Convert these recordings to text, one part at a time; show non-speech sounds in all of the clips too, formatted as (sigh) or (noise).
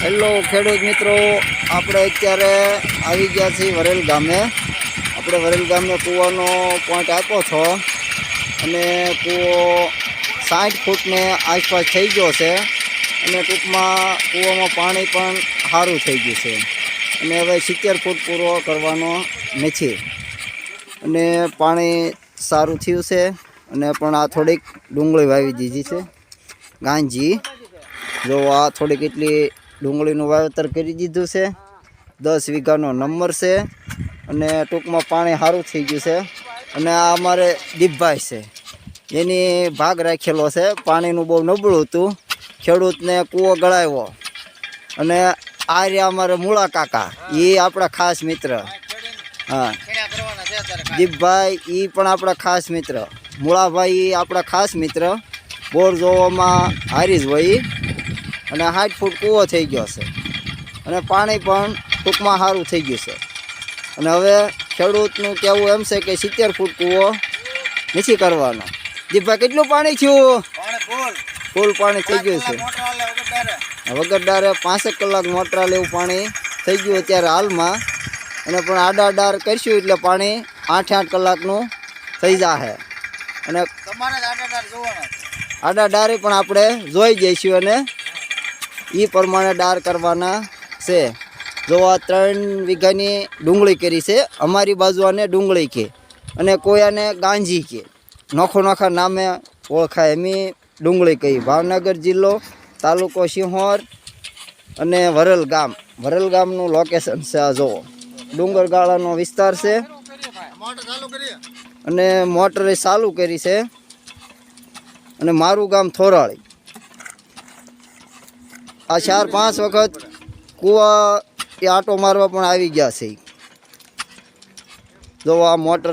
Hello ખેડૂત મિત્રો, આપણે અત્યારે આવી ગયા છીએ વરેલ ગામે. આપણે વરેલ ગામે કૂવાનો પોઈન્ટ આપ્યો છો અને કૂવો સાઠ ફૂટને આસપાસ થઈ ગયો છે અને ટૂંકમાં કૂવામાં પાણી પણ સારું થઈ ગયું છે. અને હવે સિત્તેર ફૂટ પૂરો કરવાનો નથી. અને પાણી સારું થયું છે અને પણ આ થોડીક ડુંગળી વાવી દીધી છે. ગાંજી, જો આ થોડીક એટલી ડુંગળીનું વાવેતર કરી દીધું છે. દસ વીઘાનો નંબર છે અને ટૂંકમાં પાણી સારું થઈ ગયું છે. અને આ અમારે દીપભાઈ છે. એની ભાગ રાખેલો છે. પાણીનું બહુ નબળું હતું. ખેડૂતને કૂવો ગળાવ્યો. અને આ રહ્યા અમારે મૂળા કાકા. એ આપણા ખાસ મિત્ર. હા. દીપભાઈ એ પણ આપણા ખાસ મિત્ર. મૂળાભાઈ એ આપણા ખાસ મિત્ર. બોર જોવામાં હારી જ હોય. અને સાઠ ફૂટ કૂવો થઈ ગયો છે. અને પાણી પણ ટૂંકમાં સારું થઈ ગયું છે. અને હવે ખેડૂતનું કહેવું એમ છે કે સિત્તેર ફૂટ કૂવો નથી કરવાનો. દીપભાઈ કેટલું પાણી થયું? ફૂલ. પાણી થઈ ગયું છે. વગર ડારે. પાંસઠ કલાક મોટરા લેવું પાણી થઈ ગયું અત્યારે હાલમાં. અને પણ આડા ડાર કરશું એટલે પાણી આઠ આઠ કલાકનું થઈ જશે અને આડા ડારે પણ આપણે જોઈ જઈશું અને એ પ્રમાણે ડાર કરવાના છે. જો આ ત્રણ વીઘાની ડુંગળી કરી છે, અમારી બાજુ આને ડુંગળી કે અને કોઈ આને ગાંજી કે. નોખો નોખા નામે ઓળખાય એમી ડુંગળી કહી ભાવનગર જિલ્લો, તાલુકો સિંહોર અને વરલ ગામ. વરલ ગામનું લોકેશન છે આ જુઓ ડુંગરગાળાનો વિસ્તાર છે. અને મોટર ચાલુ કરી છે. અને મારું ગામ થોરાળી. આ ચાર પાંચ વખત કૂવા એ આટો મારવા પણ આવી ગયા છે. જો આ મોટર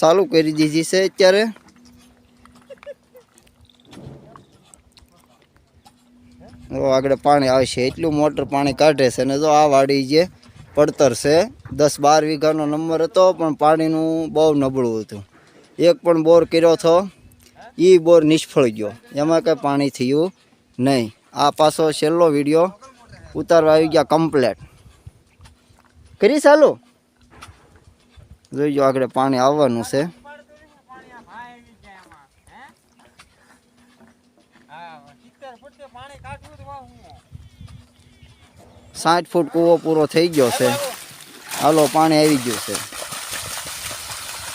ચાલુ કરી દીધી છે અત્યારે. જો આગળ પાણી આવશે, એટલું મોટર પાણી કાઢે છે અને જો આ વાડી જે પડતર છે, દસ બાર વીઘાનો નંબર હતો પણ પાણીનું બહુ નબળું હતું. એક પણ બોર કર્યો હતો એ બોર નિષ્ફળ ગયો. એમાં કંઈ પાણી થયું નહીં. આ પાછો છેલ્લો વીડિયો ઉતારવા આવી ગયા કમ્પ્લેટ કરી ચાલુ જોઈજો આગળ પાણી આવવાનું છે. સાઠ ફૂટ કૂવો પૂરો થઈ ગયો છે. હાલો, પાણી આવી ગયું છે.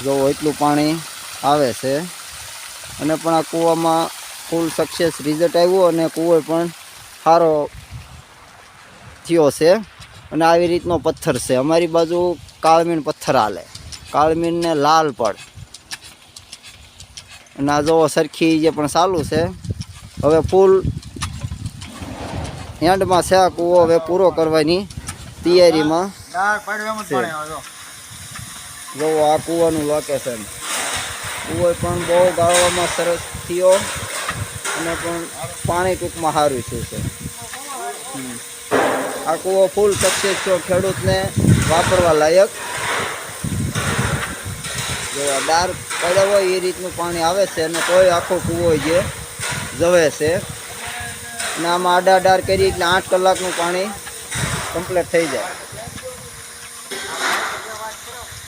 જો એટલું પાણી આવે છે. અને પણ આ કૂવામાં ફૂલ સક્સેસ રિઝલ્ટ આવ્યું અને કુંવર પણ સારો થયો છે. અને આવી રીતનો પથ્થર છે. અમારી બાજુ કાળમીણ પથ્થર હાલે. કાળમીણ ને લાલ પડ. અને આ જોવો સરખી જે પણ ચાલુ છે. હવે ફૂલ એન્ડમાં છે આ કૂવો. હવે પૂરો કરવાની તૈયારીમાં જોવો આ કૂવાનું લોકેશન કૂવો પણ બહુ ગાળવામાં સરસ થયો. અને પણ પાણી ટૂંકમાં સારું છે છે. આ કૂવો ફૂલ સક્સેસ છો. ખેડૂતને વાપરવા લાયક. ડાર પડ્યો હોય એ રીતનું પાણી આવે છે અને તોય આખો કૂવો જે જવે છે. અને આમાં આડા ડાર કરી એટલે આઠ કલાકનું પાણી કમ્પ્લીટ થઈ જાય.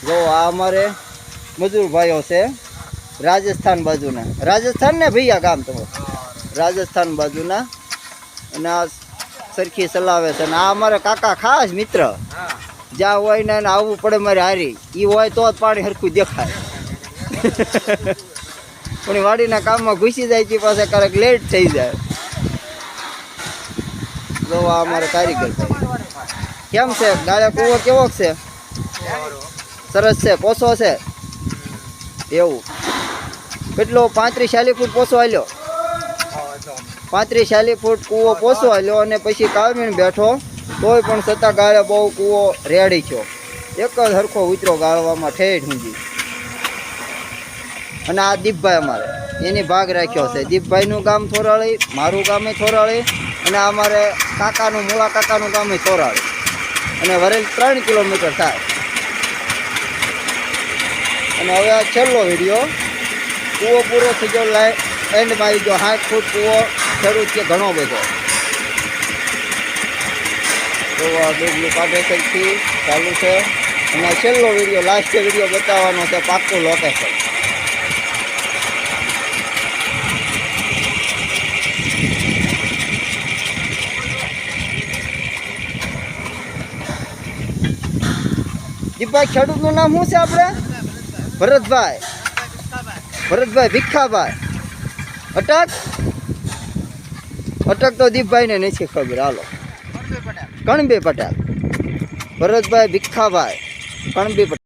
જો આ અમારે મજૂર ભાઈઓ છે રાજસ્થાન બાજુના. રાજસ્થાન ને ભૈયા ગામ તમારું? રાજસ્થાન બાજુના. અને આ સરખી ચલાવે છે. અને આ અમારા કાકા ખાસ મિત્ર. જ્યાં હોય ને આવવું પડે મારે હારી. એ હોય તો જ પાણી સરખું દેખાય. (laughs) પણ વાડીના કામમાં ઘૂસી જાય છે પાસે ક્યારેક લેટ થઈ જાય. તો આ અમારે કારીગર કેમ છે? ગાળે કુવો કેવો છે? સરસ છે? પોસો છે? એવું. કેટલો? પાંત્રીસ ચાલીસ ફૂટ પોસો આલ્યો. પાંત્રીસ ચાલીસ ફૂટ કૂવો પોસો આલ્યો અને પછી કાળમીણ બેઠો, તોય પણ છતાં ગાળે બહુ કૂવો રેડી થયો. એક જ હરખો ઉતરો ગાળવામાં ઠેઠ ઊંધી અને આ દીપભાઈ અમારે, એની ભાગ રાખ્યો છે. દીપભાઈનું ગામ થોરાળી, મારું ગામે થોરાળી, અને અમારે કાકાનું, મૂળા કાકાનું ગામે થોરાળી. અને વરેલ ત્રણ કિલોમીટર થાય. અને હવે આ છેલ્લો વીડિયો. કૂવો પૂરો થઈ ગયો, લાઈ એન્ડમાં આવી ગયો. સાઠ ફૂટ કૂવો. ખેડૂત કે ઘણો બધો. તો આ ડુબલું કાઢેસરથી ચાલુ છે. અને છેલ્લો વીડિયો લાસ્ટ વીડિયો બતાવવાનો છે, પાક્કું લોકેશન દીપભાઈ ખેડૂતનું નામ શું છે આપણે? ભરતભાઈ. ભરતભાઈ ભીખાભાઈ. અટક. અટક તો દીપભાઈને નથી ખબર હાલો. કણબી પટેલ. ભરતભાઈ ભીખાભાઈ. કણબી પટેલ.